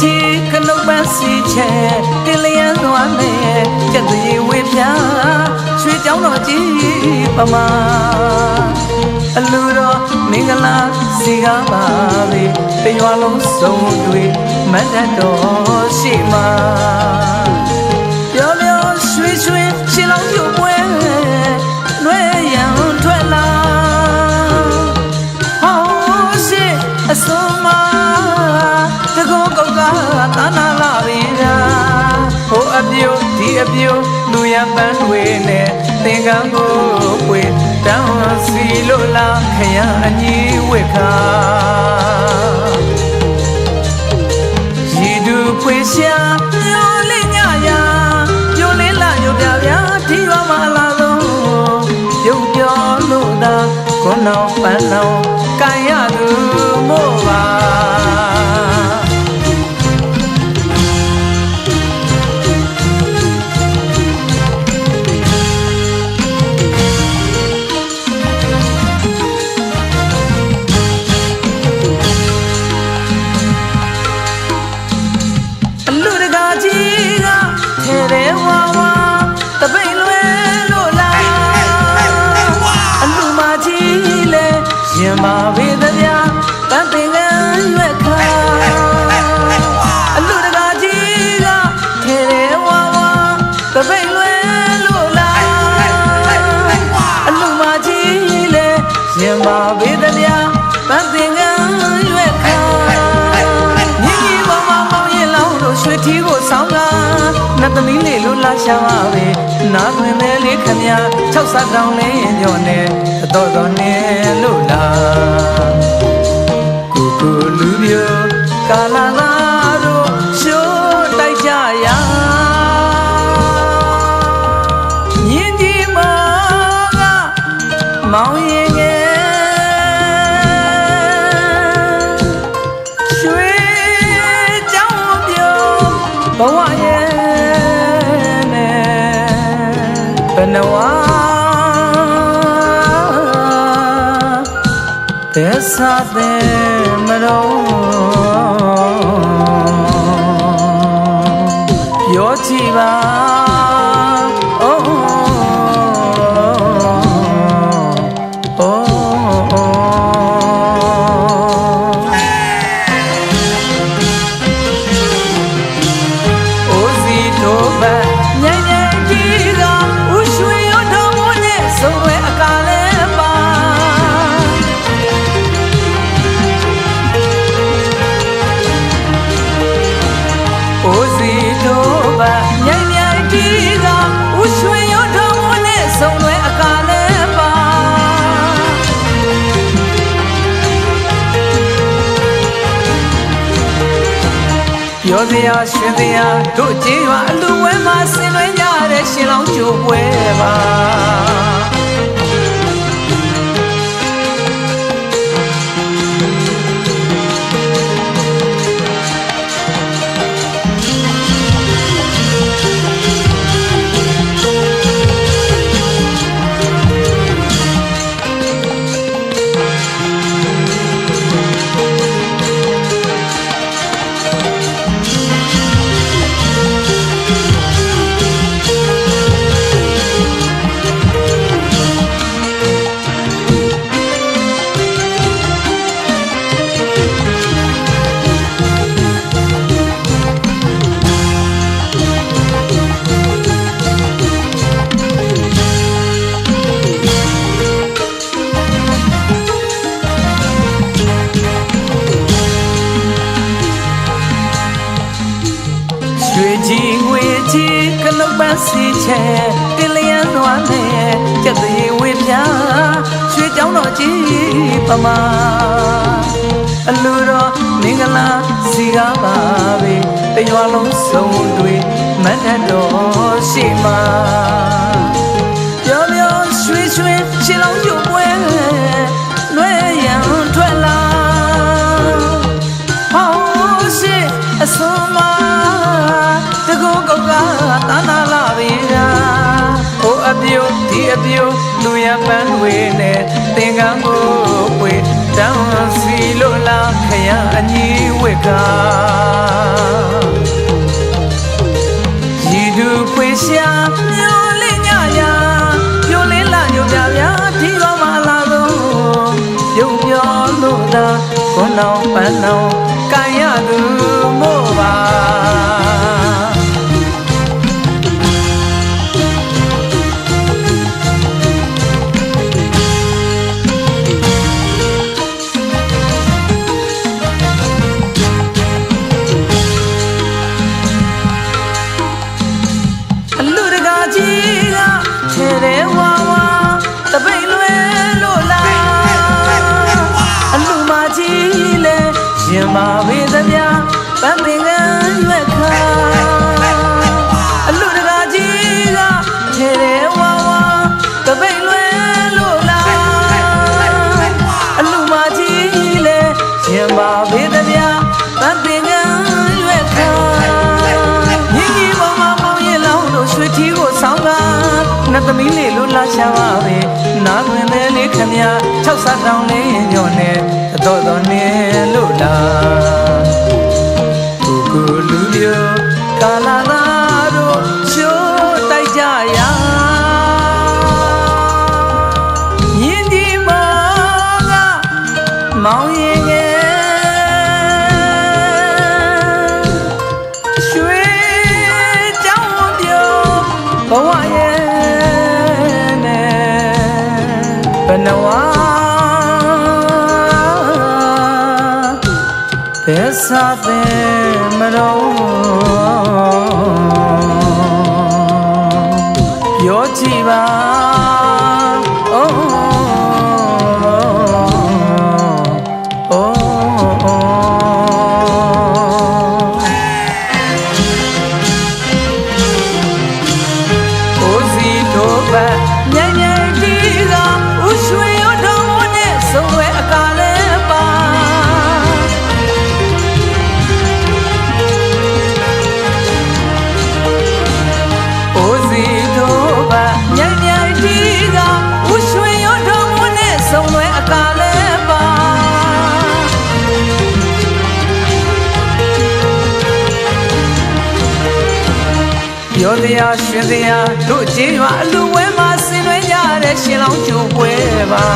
ချီခလုတ်ပန်းစီချဲတင်လျန်းသွားနဲ့ကြက်သေးဝေပြရွှေကြောင်းတော်ကြီးပမာအလူတော်မင်္ဂလာစီကားပါလေတရွာလုံးစုံတွေမတ်တတ်တော်ရှိမှာ သာနာလာပြီလားဟိုအပြိုဒီအပြိုလူရပန်းတွေနဲ့သင်္ကန်းကိုပွေတောင်းစီလို့လားခရအညီဝက်ခါရည်သူဖွေရှာညိုလေးညရာညိုလေးလာညိုပြပြဒီရောမလာလုံးပြုံးပြောလို့သာခွန်းအောင်ပန်းအောင်ကန်ရသူ ကာကြီးကထဲထဲဝါဝါတပိတ် လေးလို့လာရှာပါပဲနာတွင်လေးလေးခမညာ၆ဆတောင်းလေးညော့နေတော့တော့နေလို့လားကိုကိုလူပြကာလာလာ ဘယ်စာတဲ့မတော်ပြောကြည့်ပါ ပြောစရာရှင်စရာတို့ကြေးရွာအလူဝဲမှာဆင်နွှဲကြတဲ့ရှင်လောင်းကျိုးပွဲပါ ရွှေကြီးငွေကြီးကလုတ်ပန်းစီချဲတင်လျန်းသွားနဲ့ကြက်သေးဝေပြရွှေကြောင်းတော်ကြီးပမာအလူတော်မင်္ဂလာစီကားပါပဲတရွာလုံးစုံတွေမတ်တတ်တော်ရှိမှာပြောပြောရွှေရွှေရှင်းလောင်း အပြိုလူရပန်းတွေနဲ့သင်္ကန်းကိုပွေတောင်းစီလို့လားခရအညီဝစ်ကာရည်သူဖွေရှာမျိုးလေးညညာမျိုးလေးလာညညာများဒီတော့မလာတော့ရုံပြောလို့သာဘုံတော်ပန်းတော် သမီးလေးလို့လာရှာပါပဲနာတွင်တဲ့လေးခမ၆ဆတောင်းလေးညော့နေတော့တော့နေလို့လားကိုကိုလူမျိုးကာလာသာတို့ရှိုးတိုက်ကြရာမြင်းကြီးမောင်ကမောင်ရင်ငယ်ရွှေ ဘယ်စာပဲမတော်ပြောကြည့်ပါ ပြောတရားရှင်တရားတို့ကျေးရွာအလူဝဲမှာဆင်နွှဲကြတဲ့ရှင်လောင်းကျိုးပွဲပါ